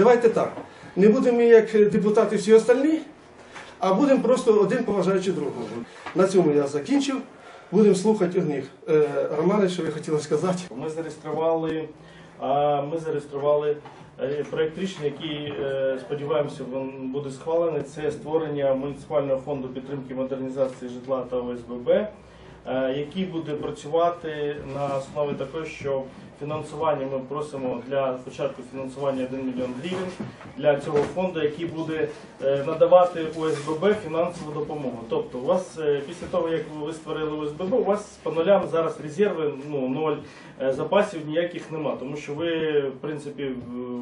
давайте так. Не будемо ми як депутати всі остальні, а будемо просто один поважаючи другого. На цьому я закінчив. Будемо слухати одних. Е, Романе, що ви хотіли сказати? Ми зареєстрували, ми зареєстрували е, проект рішення, який е, сподіваємося, він буде схвалений. Це створення муніципального фонду підтримки модернізації житла та ОСББ, який буде працювати на основі такої, що фінансування ми просимо для початку фінансування 1 мільйон гривень для цього фонду, який буде е, надавати ОСББ фінансову допомогу. Тобто, у вас е, після того, як ви створили ОСББ, у вас по нулям зараз резерви ну, ноль, е, запасів ніяких нема, тому що ви, в принципі,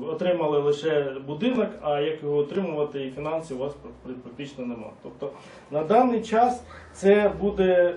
отримали лише будинок, а як його отримувати і фінансів у вас пр- практично нема. Тобто на даний час це буде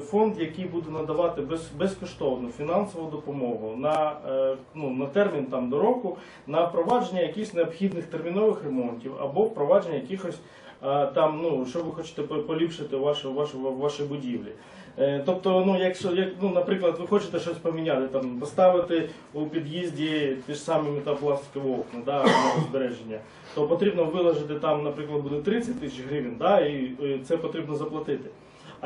фонд, який буде надавати без, безкоштовну фінансову допомогу на, е, ну, на термін там, до року на впровадження якихось необхідних термінових ремонтів або впровадження якихось е, там, ну, що ви хочете поліпшити у вашій, вашій, вашій будівлі. Е, Тобто, ну, якщо, як, ну, наприклад, ви хочете щось поміняти, там, поставити у під'їзді ті ж самі метапластикові окна да, на збереження, то потрібно виложити там, наприклад, буде 30 тисяч гривень, да, і це потрібно заплатити.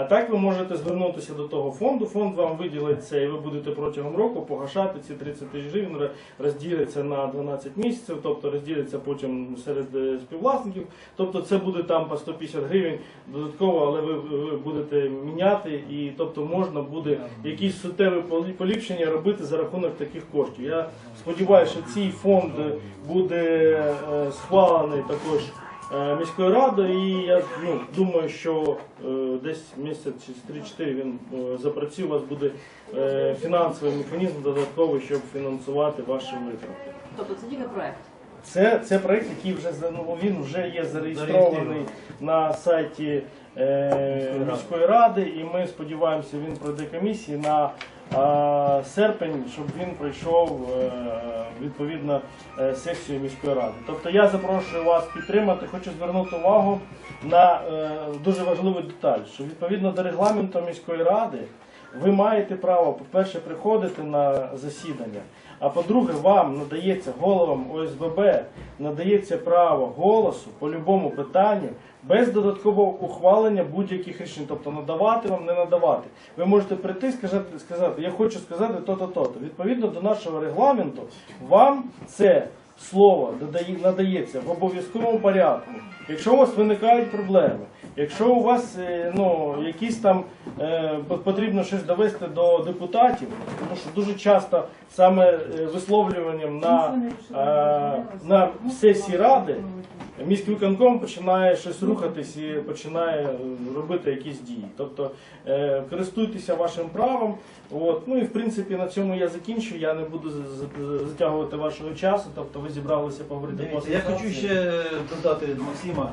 А так ви можете звернутися до того фонду, фонд вам виділить це, і ви будете протягом року погашати ці 30 тисяч гривень, ро- розділяться на 12 місяців, тобто розділяться потім серед е, співвласників. Тобто це буде там по 150 гривень додатково, але ви, ви будете міняти, і тобто можна буде якісь суттєві полі- поліпшення робити за рахунок таких коштів. Я сподіваюся, що цей фонд буде е, схвалений також е, міською радою, і я ну, думаю, що е, десь місяць через 3-4 він е, запрацює, у вас буде е, фінансовий механізм додатковий, щоб фінансувати ваші витрати. Тобто це тільки проект. Це, це проект, який вже ну, він вже є зареєстрований на сайті е, міської ради, і ми сподіваємося, він пройде комісії на е, серпень, щоб він пройшов е, відповідно е, сесію міської ради. Тобто я запрошую вас підтримати. Хочу звернути увагу на е, дуже важливу деталь, що відповідно до регламенту міської ради. Ви маєте право, по-перше, приходити на засідання, а по-друге, вам надається головам ОСББ, надається право голосу по будь-якому питанню без додаткового ухвалення будь-яких рішень, тобто надавати вам, не надавати. Ви можете прийти і сказати, сказати я хочу сказати то-то, то-то. Відповідно до нашого регламенту, вам це слово надається в обов'язковому порядку. Якщо у вас виникають проблеми, якщо у вас е, ну, якісь там потрібно щось довести до депутатів, тому що дуже часто саме е, висловлюванням на, е, на сесії ради міськвиконком починає щось рухатись і починає е, робити якісь дії. Тобто е, користуйтеся вашим правом. От. Ну і в принципі на цьому я закінчу. Я не буду затягувати вашого часу. Тобто ви зібралися поговорити по Дивіться, я хочу ще додати Максима.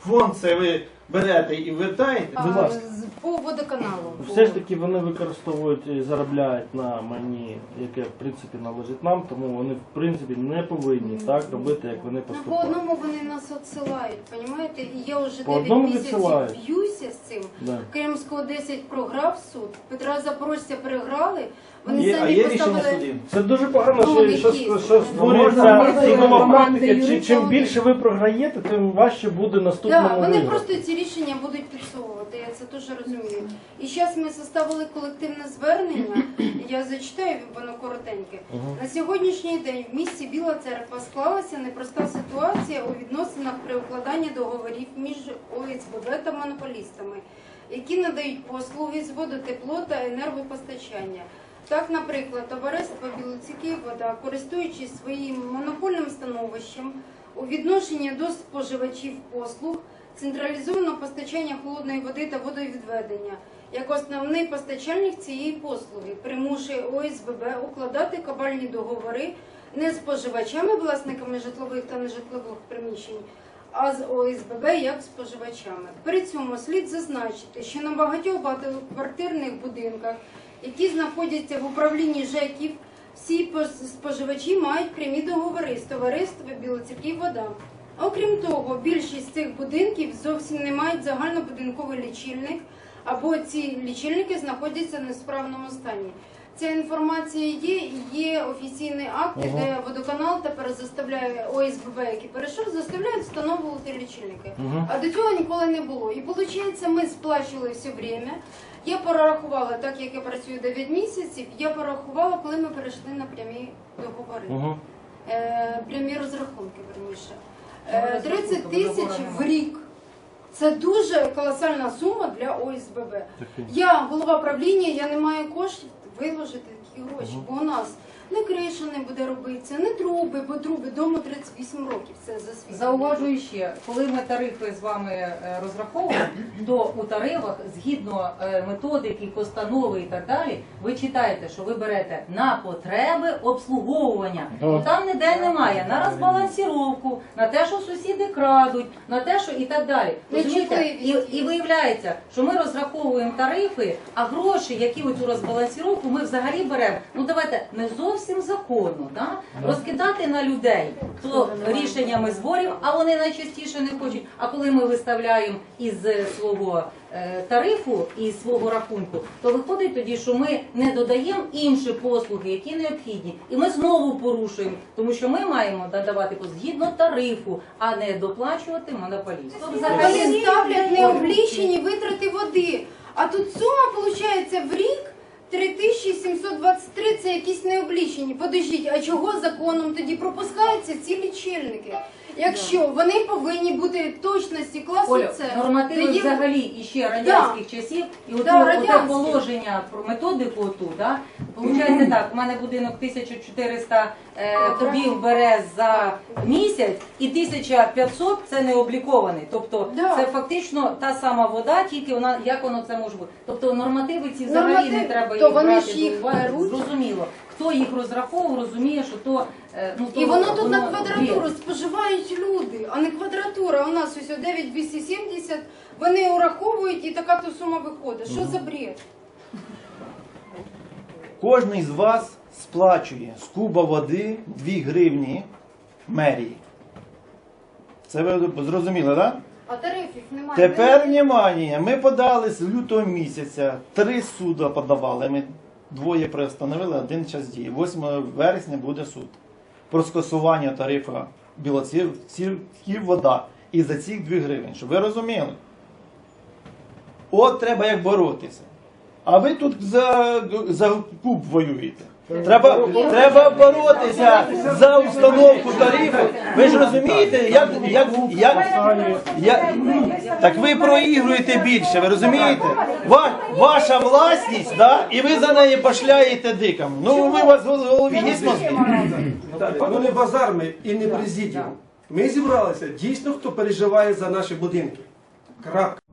Фонд це ви берете і вертаєте. Будь ласка. з- По водоканалу. Все ж таки вони використовують і заробляють на майні, яке в принципі належить нам, тому вони в принципі не повинні так робити, як вони Ну, по поступають. одному вони нас відсилають, понімаєте? І я вже По 9 одному місяців відсилають. б'юся з цим. Да. Кримського 10 програв суд, Петра Запорожця переграли. Вони Є, а самі є рішення поставили. судів? Це дуже погано, Ну, що, які? що, що створюється Можна- команди практика. Юристів. Чим більше ви програєте, тим важче буде наступному Да, вони просто ці рішення будуть підсовувати, я це теж розумію. І зараз ми составили колективне звернення, я зачитаю, воно коротеньке. На сьогоднішній день в місті Біла Церква склалася непроста ситуація у відносинах при укладанні договорів між ОСББ та монополістами, які надають послуги з воду, тепло та енергопостачання. Так, наприклад, товариство Білоціківода, користуючись своїм монопольним становищем у відношенні до споживачів послуг, централізовано постачання холодної води та водовідведення, як основний постачальник цієї послуги, примушує ОСББ укладати кабальні договори не з споживачами, власниками житлових та нежитлових приміщень, а з ОСББ як споживачами. При цьому слід зазначити, що на багатьох багатоквартирних будинках, які знаходяться в управлінні ЖЕКів, всі споживачі мають прямі договори з товариства Білоцерків вода. Окрім того, більшість цих будинків зовсім не мають загальнобудинковий лічильник, або ці лічильники знаходяться в несправному стані. Ця інформація є, і є офіційний акт, де водоканал тепер заставляє ОСББ, який перейшов, заставляють встановлювати лічильники. А до цього ніколи не було. І виходить, ми сплачували все время. Я порахувала, так як я працюю 9 місяців, я порахувала, коли ми перейшли на прямі договори. Е, прямі розрахунки, верніше. Е, 30 тисяч в рік. Це дуже колосальна сума для ОСББ. Я голова правління, я не маю коштів виложити такі гроші, бо у нас не криша не буде робитися, не труби, бо труби дому 38 років. Це засвітлення. Зауважую ще, коли ми тарифи з вами е, розраховуємо, то у тарифах, згідно е, методики, постанови і так далі, ви читаєте, що ви берете на потреби обслуговування. Ну, Там ніде немає на розбалансіровку, на те, що сусіди крадуть, на те, що і так далі. Розумієте? І, і виявляється, що ми розраховуємо тарифи, а гроші, які у цю розбалансіровку, ми взагалі беремо. Ну давайте не зовсім законно, да? розкидати на людей то рішеннями зборів, а вони найчастіше не хочуть. А коли ми виставляємо із свого е, тарифу і свого рахунку, то виходить тоді, що ми не додаємо інші послуги, які необхідні, і ми знову порушуємо, тому що ми маємо надавати згідно тарифу, а не доплачувати монополісту. Вони ставлять необлічені витрати води. А тут сума виходить в рік 3723 це якісь необлічені. Подождіть, а чого законом тоді пропускаються ці лічильники? Якщо вони повинні бути точності класу Оля, це нормативи тоді- взагалі іще радянських часів, і от Да, оте положення про методику оту, да? Получається так, у мене будинок 1400 е, кубів бере за місяць, і 1500 це не облікований. Тобто Да. це фактично та сама вода, тільки вона як воно це може бути. Тобто нормативи ці взагалі не Норматив- треба то їх вони брати ж їх до уваги. беруть. Зрозуміло. Хто їх розраховував, розуміє, що то е, ну то І воно тут на квадратуру споживають люди, а не квадратура. У нас ось 9270, вони ураховують і така то сума виходить. Що за бред? Кожний з вас сплачує з куба води 2 гривні мерії. Це ви зрозуміли, так? А тарифів немає. Тепер внимание, ми подали з лютого місяця, три суда подавали. Ми двоє приостановили, один час діє. 8 вересня буде суд. Про скасування тарифу білоцірків вода. І за цих 2 гривень, щоб ви розуміли. От треба як боротися. А ви тут за, за куб воюєте. Треба, треба боротися за установку тарифу. Ви ж розумієте, як, як, як, як, так ви проігруєте більше, ви розумієте? Ва, ваша власність, да, і ви за неї пошляєте диком. Ну ви у вас в голові є мозги? Ну не базар ми і не президіум. Ми зібралися дійсно, хто переживає за наші будинки. Крапка.